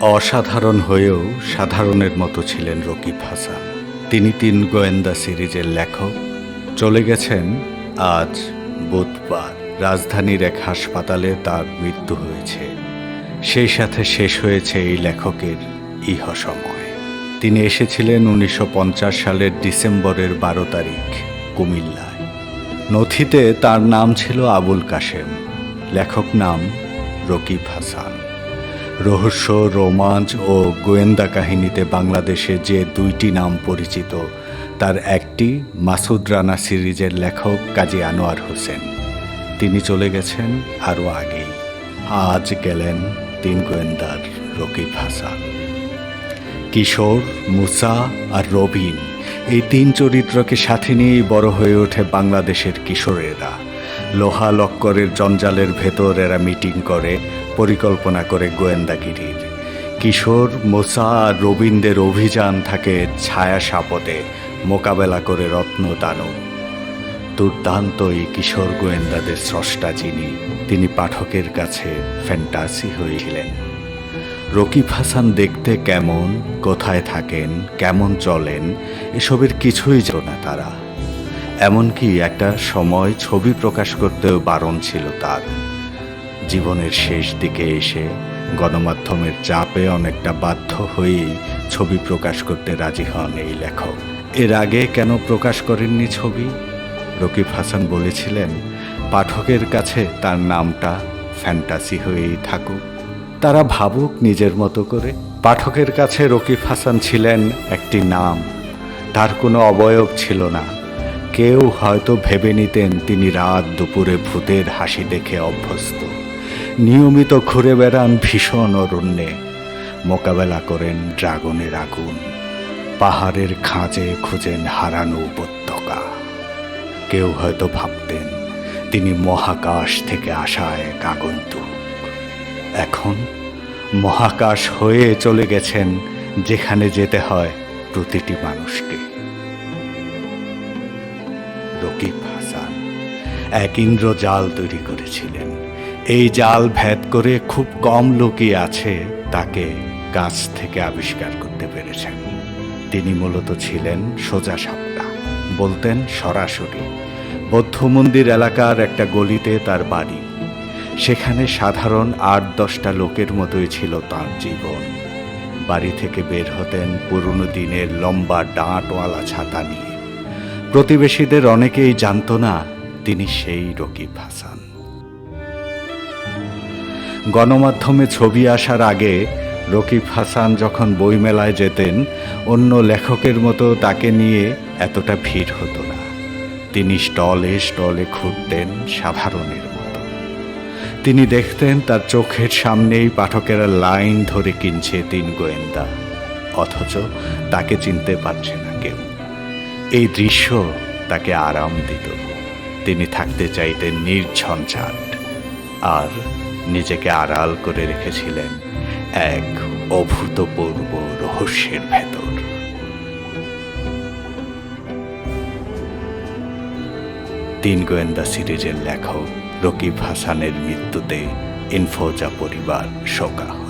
অসাধারণ হয়েও সাধারণের মতো ছিলেন রকিব হাসান। তিনি তিন গোয়েন্দা সিরিজের লেখক। চলে গেছেন আজ বুধবার। রাজধানীর এক হাসপাতালে তার মৃত্যু হয়েছে। সেই সাথে শেষ হয়েছে এই লেখকের ইহ সময়। তিনি এসেছিলেন উনিশশো পঞ্চাশ সালের ডিসেম্বরের বারো তারিখ কুমিল্লায়। নথিতে তার নাম ছিল আবুল কাশেম। লেখক নাম রকিব হাসান। রহস্য, রোমাঞ্চ ও গোয়েন্দা কাহিনীতে বাংলাদেশে যে দুইটি নাম পরিচিত, তার একটি মাসুদ রানা সিরিজের লেখক কাজী আনোয়ার হোসেন। তিনি চলে গেছেন আরও আগেই। আজ গেলেন তিন গোয়েন্দার রকিব হাসান। কিশোর, মুসা আর রবিন এই তিন চরিত্রকে সাথে নিয়েই বড় হয়ে ওঠে বাংলাদেশের কিশোরেরা। লোহা লক্করের জঞ্জালের ভেতর এরা মিটিং করে পরিকল্পনা করে গোয়েন্দাগিরির কিশোর মোসা আর রবীন্দ্রের অভিযান থাকে ছায়া সাপদে মোকাবেলা করে রত্ন দানব। দুর্দান্ত এই কিশোর গোয়েন্দাদের স্রষ্টা যিনি, তিনি পাঠকের কাছে ফ্যান্টাসি হয়েছিলেন। রকিব হাসান দেখতে কেমন, কোথায় থাকেন, কেমন চলেন, এসবের কিছুই জানো না তারা। এমনকি একটা সময় ছবি প্রকাশ করতেও বারণ ছিল তার। জীবনের শেষ দিকে এসে গণমাধ্যমের চাপে অনেকটা বাধ্য হয়েই ছবি প্রকাশ করতে রাজি হন এই লেখক। এর আগে কেন প্রকাশ করেননি ছবি? রকিব হাসান বলেছিলেন, পাঠকের কাছে তার নামটা ফ্যান্টাসি হয়েই থাকুক। তারা ভাবুক নিজের মতো করে। পাঠকের কাছে রকিব হাসান ছিলেন একটি নাম। তার কোনো অবয়ব ছিল না। কেউ হয়তো ভেবে নিতেন তিনি রাত দুপুরে ভূতের হাসি দেখে অভ্যস্ত। নিয়মিত ঘুরে বেড়ান ভীষণ অরণ্যে। মোকাবেলা করেন ড্রাগনের আগুন। পাহাড়ের খাঁজে খুঁজেন হারানো উপত্যকা। কেউ হয়তো ভাবতেন, তিনি মহাকাশ থেকে আসা এক আগন্তুক। এখন মহাকাশ হয়ে চলে গেছেন যেখানে যেতে হয় প্রতিটি মানুষকে। রকিব হাসান, এক ইন্দ্রজাল তৈরি করেছিলেন। এই জাল ভেদ করে খুব কম লোকই আছে তাকে কাছ থেকে আবিষ্কার করতে পেরেছেন। তিনি মূলত ছিলেন সোজা সাপটা, বলতেন সরাসরি। বৌদ্ধ মন্দির এলাকার একটা গলিতে তার বাড়ি। সেখানে সাধারণ আট দশটা লোকের মতোই ছিল তার জীবন। বাড়ি থেকে বের হতেন পুরনো দিনের লম্বা ডাঁটওয়ালা ছাতা নিয়ে। প্রতিবেশীদের অনেকেই জানত না, তিনি সেই রকিব হাসান। গণমাধ্যমে ছবি আসার আগে রকিব হাসান যখন বইমেলায় যেতেন, অন্য লেখকের মতো তাকে নিয়ে এতটা ভিড় হতো না। তিনি স্টলে স্টলে ঘুরতেন সাধারণের মতো। তিনি দেখতেন তার চোখের সামনেই পাঠকেরা লাইন ধরে কিনছে তিন গোয়েন্দা, অথচ তাকে চিনতে পারছে না কেউ। এই দৃশ্য তাকে আরাম দিত। তিনি থাকতে চাইতেন নির্ঝঞ্ঝাট। আর নিজেকে আড়াল করে রেখেছিলেন এক অভূতপূর্ব রহস্যের ভেতর। তিন গোয়েন্দা সিরিজের লেখক রকিব হাসানের মৃত্যুতে ইনফোজা পরিবার শোকাহত